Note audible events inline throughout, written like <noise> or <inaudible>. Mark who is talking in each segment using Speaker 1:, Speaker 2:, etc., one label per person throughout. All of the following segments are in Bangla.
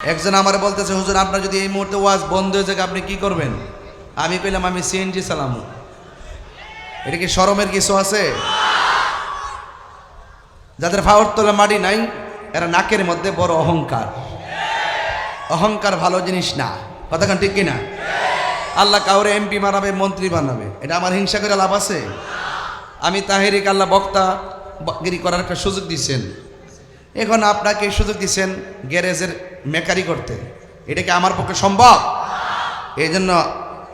Speaker 1: একজন আমার বলতেছে, হুজুর, আপনার যদি এই মুহূর্তে ওয়াজ বন্ধ হয়ে যায় আপনি কি করবেন? আমি কইলাম, আমি সিএনজি চালামু। এটা কি শরমের কিছু আছে? যাদের ফাওয়ার তোলা মাটি নাই, এরা নাকের মধ্যে বড় অহংকার। অহংকার ভালো জিনিস না। কথাখান ঠিক কিনা? আল্লাহ কাউরে এমপি বানাবে, মন্ত্রী বানাবে। এটা আমার হিংসা করে লাভ আছে? আমি তাহেরিক আল্লাহ বক্তা গিরি করার একটা সুযোগ দিচ্ছেন এখন আপনাকে সুযোগ দিচ্ছেন গ্যারেজের মেকারি করতে। এটা কি আমার পক্ষে সম্ভব? এই জন্য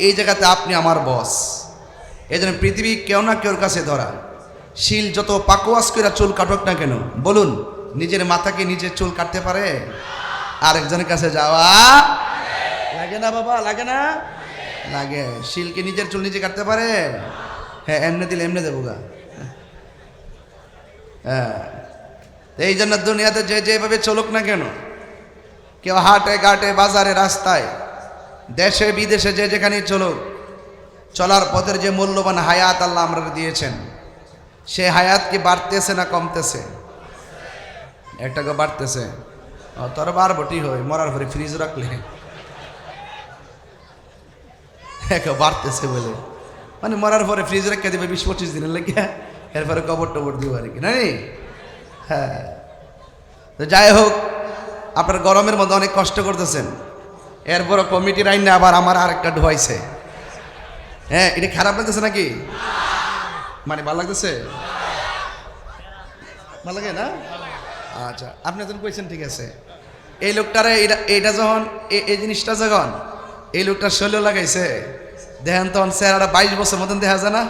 Speaker 1: এই জায়গাতে আপনি আমার বস। এই জন্য পৃথিবী কেউ না কেউর কাছে ধরা। শিল যত পাকোয়াস করে চুল কাটুক না কেন, বলুন, নিজের মাথাকে নিজের চুল কাটতে পারে? আরেকজনের কাছে যাওয়া লাগে না বাবা, লাগে না? লাগে। শিলকে নিজের চুল নিজে কাটতে পারে? হ্যাঁ এমনি দিলে, এমনি দেবো গা। হ্যাঁ। এই জন্য দুনিয়াতে যে যেভাবে চলুক না কেন, কেউ হাটে ঘাটে, বাজারে, রাস্তায়, দেশে, বিদেশে যে যেখানে চলুক, চলার পথের যে মূল্যবান হায়াত আল্লাহ আমরা দিয়েছেন, সে হায়াত কি বাড়তেছে না কমতেছে? একটা বাড়তেছে। তোর বারবটি হয় মরার পরে ফ্রিজ রাখলে। এক বাড়তেছে বলে। মানে মরার পরে ফ্রিজ রেখে দিবে বিশ পঁচিশ দিনের লেগে, এরপরে কবর টবর দিব আর কি, নানি? হ্যাঁ। তো যাই হোক, আপনার গরমের মধ্যে অনেক কষ্ট করতেছেন। এরপর কমিটির আইনে আবার আমার আরেকটা ঢুয়াইছে। হ্যাঁ এটা খারাপ লাগতেছে নাকি? মানে ভালো লাগতেছে? ভালো লাগে না? আচ্ছা আপনি যখন কইছেন ঠিক আছে। এই লোকটারে এটা যখন এই জিনিসটা যখন এই লোকটা শৈল লাগাইছে, দেখেন তখন স্যার বাইশ বছর মতন দেখা যায় না?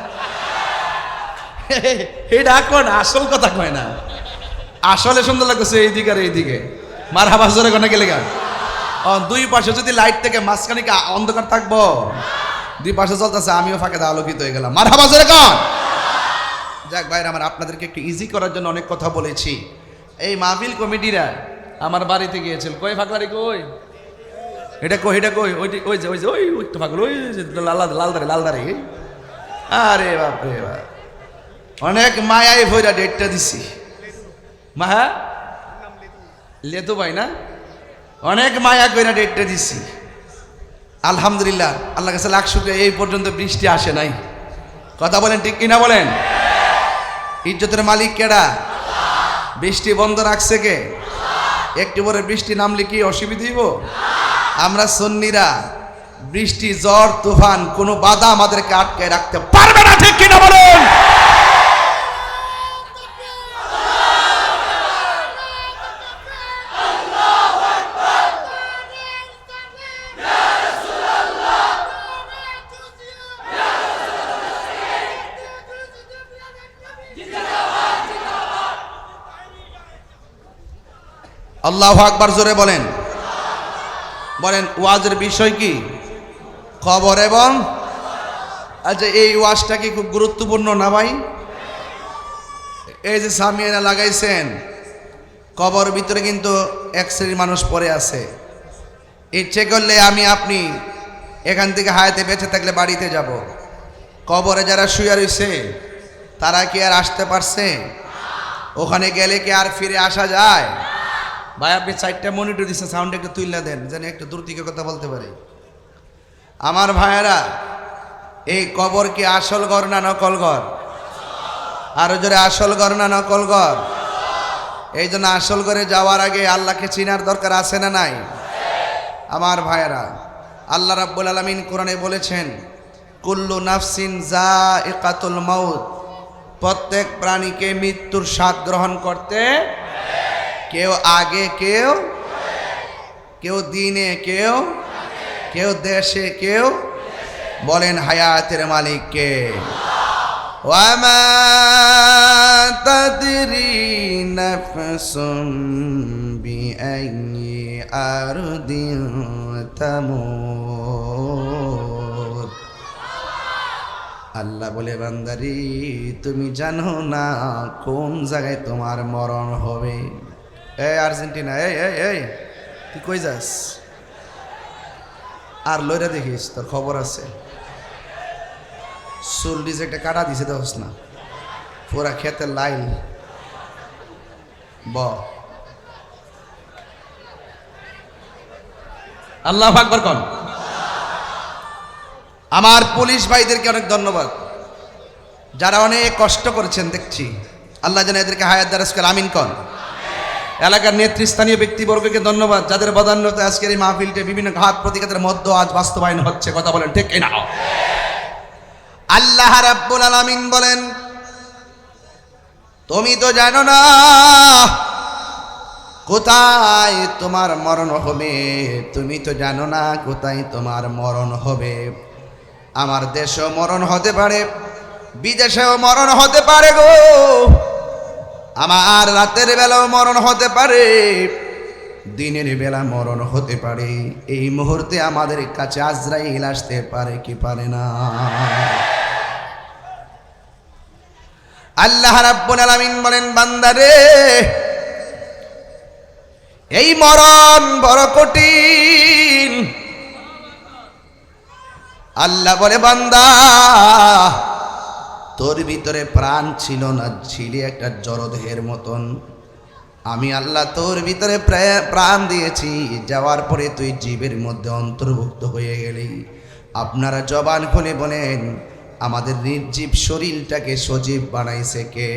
Speaker 1: <laughs> এটা কোন আসল কথা কয় না? আসলে সুন্দর লাগতেছে এইদিকে আর এইদিকে। মার হাবাস ধরে কোনে গেলে ও দুই পাশে যদি লাইট থেকে মাঝখানে অন্ধকার থাকব? দুই পাশে চলতেছে আমিও ফাঁকে আলোকিত হয়ে গেলাম। মার হাবাস ধরে কন যাক ভাইরা, আমার আপনাদেরকে একটু ইজি করার জন্য অনেক কথা বলেছি। এই মাহফিল কমিটিরা আমার বাড়িতে গিয়েছিল। কই ফাঁকলারি কই? এটা কই এটা কই? ওই ওই যে ওই যে, ওই ওই তো ফাঁকল ওই লাল লাল দাঁড়ে লাল দাঁড়ে আরে বাপ রে বাপ। অনেক মায়ায় ভৈরা ডেটটা দিছি। মাহা? লেতু ভাই না? অনেক মায়া কইরা ডেটটা দিছি। আলহামদুলিল্লাহ আল্লাহ কাছে লাখ শুক্রিয়া। এই পর্যন্ত বৃষ্টি আসে নাই। কথা বলেন ঠিক কিনা বলেন? ইজ্জতের মালিক কেডা? বৃষ্টি বন্ধ রাখছে কে? একটু পরে বৃষ্টি নামলে কি অসুবিধা হইব? আমরা সন্নিরা, বৃষ্টি ঝড় তুফান, কোনো বাধা আমাদেরকে আটকে রাখতে পারবে না, ঠিক কিনা বলেন? আল্লাহ আকবার জোরে বলেন। বলেন, ওয়াজের বিষয় কি? খবর এবং আচ্ছা এই ওয়াজটা কি খুব গুরুত্বপূর্ণ না ভাই? এই যে সামিয়ানা লাগাইছেন, কবর ভিতরে কিন্তু এক শ্রেণির মানুষ পড়ে আছে। ইচ্ছে করলে আমি আপনি এখান থেকে হায়াতে বেঁচে থাকলে বাড়িতে যাব। কবরে যারা শুয়ে রয়েছে, তারা কি আর আসতে পারছে? ওখানে গেলে কি আর ফিরে আসা যায়? ভাই, আপনি চারটা মনিটর দিচ্ছেন সাউন্ড একটু তুললে দেন, যেন একটু দূর থেকে কথা বলতে পারি। আমার ভাইয়েরা, এই কবর কি আসল ঘর না নকল ঘর? আরও জোরে, আসল ঘর না নকল ঘর? এই জন্য আসল ঘরে যাওয়ার আগে আল্লাহকে চিনার দরকার আছে না নাই? আমার ভাইয়েরা, আল্লাহ রাব্বুল আলামিন কোরআনে বলেছেন, কুল্লু নাফসিন যা একাতুল মাউত। প্রত্যেক প্রাণীকে মৃত্যুর স্বাদ গ্রহণ করতে কেউ আগে কেউ কেউ দিনে কেউ কেউ দেশে কেউ বলেন হায়াতের মালিককে। তাদরি নাফসুম আল্লাহ বলে, বান্দারি, তুমি জানো না কোন জায়গায় তোমার মরণ হবে? এই আর্জেন্টিনা এই এই এই। তুই কই যাস আর লইরা দেখিস তোর খবর আছে। চুল দিছে একটা কাটা দিছে দেখস না। পুরা খেতে লাইল। ব। আল্লাহ আকবর কন। আমার পুলিশ ভাইদেরকে অনেক ধন্যবাদ। যারা অনেক কষ্ট করেছেন দেখছি। আল্লাহ যেন এদেরকে হায়াত দারাজ আমিন কন। এলাকার নেতৃস্থানীয় ব্যক্তিবর্গকে ধন্যবাদ। যাদের বদান্যতা আজকের এই মাহফিলটে বিভিন্ন ঘাত প্রতিঘাতের মধ্যে আজ বাস্তবায়ন হচ্ছে, কথা বলেন ঠিক না আল্লাহ রাব্বুল আলামিন বলেন, তুমি তো জানো না, কোথায় তোমার মরণ হবে? তুমি তো জানো না কোথায় তোমার মরণ হবে? আমার দেশেও মরণ হতে পারে, বিদেশেও মরণ হতে পারে গো। আমার রাতের বেলাও মরণ হতে পারে, দিনের বেলা মরণ হতে পারে। এই মুহূর্তে আমাদের কাছে আজরাইল আসতে পারে কি পারে না? আল্লাহ রাব্বুল আলামিন বলেন বান্দারে এই মরণ বড় কঠিন। আল্লাহ বলে, বান্দা তোর ভিতরে প্রাণ ছিল না, ছিলি একটা জড়দেহের মতন। আমি আল্লাহ তোর ভিতরে প্রাণ দিয়েছি, যাওয়ার পরে তুই জীবের মধ্যে অন্তর্ভুক্ত হয়ে গেলি। আপনারা জবান খুলে বলেন, আমাদের নির্জীব শরীরটাকে সজীব বানাইছে কে?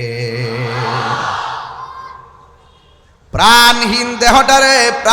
Speaker 1: প্রাণহীন দেহটারে